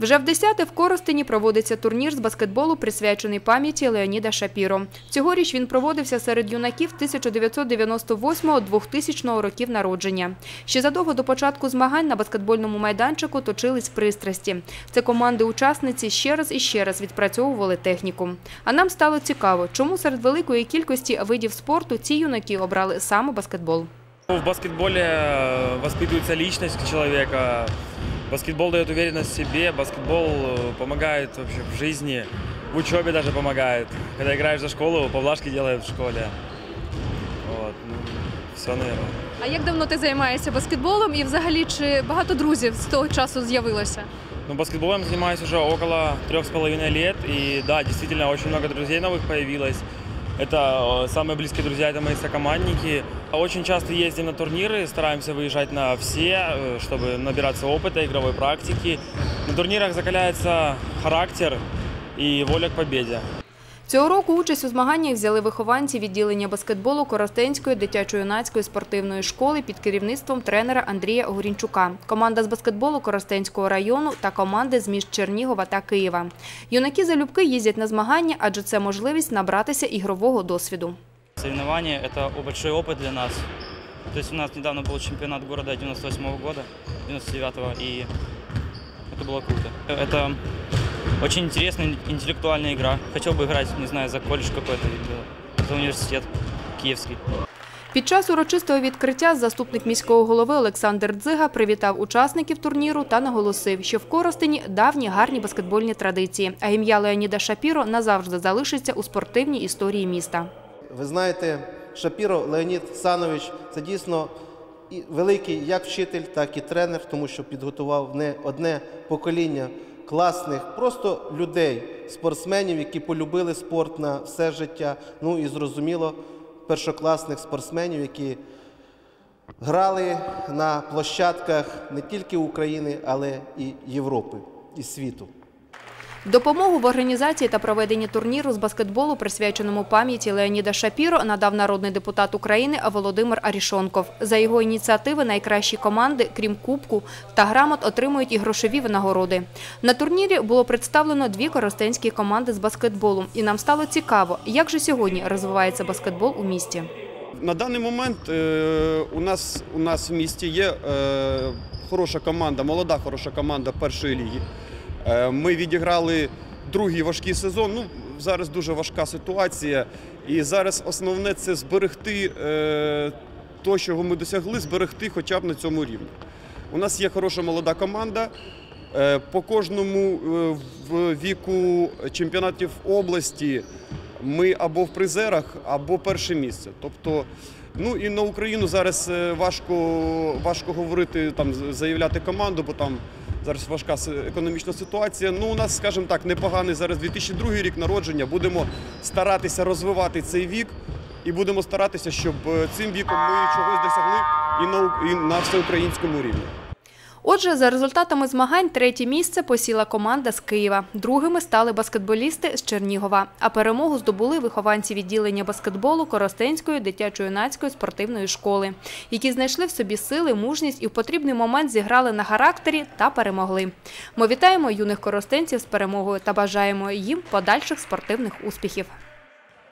Вже в 10-те в Коростені проводиться турнір з баскетболу, присвячений пам'яті Леоніда Шапіро. Цьогоріч він проводився серед юнаків 1998-2000 років народження. Ще задовго до початку змагань на баскетбольному майданчику точились пристрасті. Це команди-учасниці ще раз і ще раз відпрацьовували техніку. А нам стало цікаво, чому серед великої кількості видів спорту ці юнаки обрали саме баскетбол. В баскетболе воспитывается личность человека. Баскетбол дает уверенность в себе. Баскетбол э, помогает вообще в жизни. В учебе даже помогает. Когда играешь за школу, поблажки делают в школе. Вот. Ну, все, наверное. А як давно ти займаєшся баскетболом і взагалі чи багато друзів з того часу з'явилося? Ну, баскетболом занимаюсь уже около трех с половиной лет. И да, действительно, очень много друзей новых появилось. Это э, самые близкие друзья, это мои сокомандники. Очень часто ездим на турниры, стараемся выезжать на все, э, чтобы набираться опыта, игровой практики. На турнирах закаляется характер и воля к победе. Цього року участь у змаганнях взяли вихованці відділення баскетболу Коростенської дитячо-юнацької спортивної школи під керівництвом тренера Андрія Огурінчука, команда з баскетболу Коростенського району та команди з міст Чернігова та Києва. Юнаки залюбки їздять на змагання, адже це можливість набратися ігрового досвіду. Соревнования – это большой опыт для нас. То есть у нас недавно был чемпионат города 98 года, 99-го, и это было круто. Это очень интересная интеллектуальная игра. Хотел бы играть, не знаю, за колледж какой-то, за университет киевский. Під час урочистого відкриття заступник міського голови Олександр Дзига привітав учасників турніру та наголосив, що в Коростені давні гарні баскетбольні традиції, а ім'я Леоніда Шапіро назавжди залишиться у спортивній історії міста. Ви знаєте, Шапіро Леонід Санович це дійсно великий як вчитель, так і тренер, тому що підготував не одне покоління класних просто людей, спортсменів, які полюбили спорт на все життя. Ну і зрозуміло, першокласних спортсменів, які грали на площадках не тільки України, але і Європи і світу. Допомогу в організації та проведенні турніру з баскетболу, присвяченому пам'яті Леоніда Шапіро, надав народний депутат України Володимир Арішонков. За його ініціативи найкращі команди, крім кубку та грамот, отримують і грошові винагороди. На турнірі було представлено дві коростенські команди з баскетболу. І нам стало цікаво, як же сьогодні розвивається баскетбол у місті. На даний момент е, у нас у нас в місті є е, хороша команда, молода хороша команда першої ліги. Е, Ми відіграли другий важкий сезон. Ну, зараз дуже важка ситуація. І зараз основне це зберегти е, то, чого ми досягли, зберегти хоча б на цьому рівні. У нас є хороша молода команда. Е, По кожному е, віку чемпіонатів області ми або в призерах, або перше місце. Тобто, ну і на Україну зараз важко, важко говорити, там заявляти команду, бо там зараз важка економічна ситуація. Ну, у нас, скажімо так, непоганий зараз 2002 рік народження. Будемо старатися розвивати цей вік і будемо старатися, щоб е, цим віком ми чогось досягли і на, і на всеукраїнському рівні. Отже, за результатами змагань третє місце посіла команда з Києва. Другими стали баскетболісти з Чернігова. А перемогу здобули вихованці відділення баскетболу Коростенської дитячо-юнацької спортивної школи, які знайшли в собі сили, мужність і в потрібний момент зіграли на характері та перемогли. Ми вітаємо юних коростенців з перемогою та бажаємо їм подальших спортивних успіхів.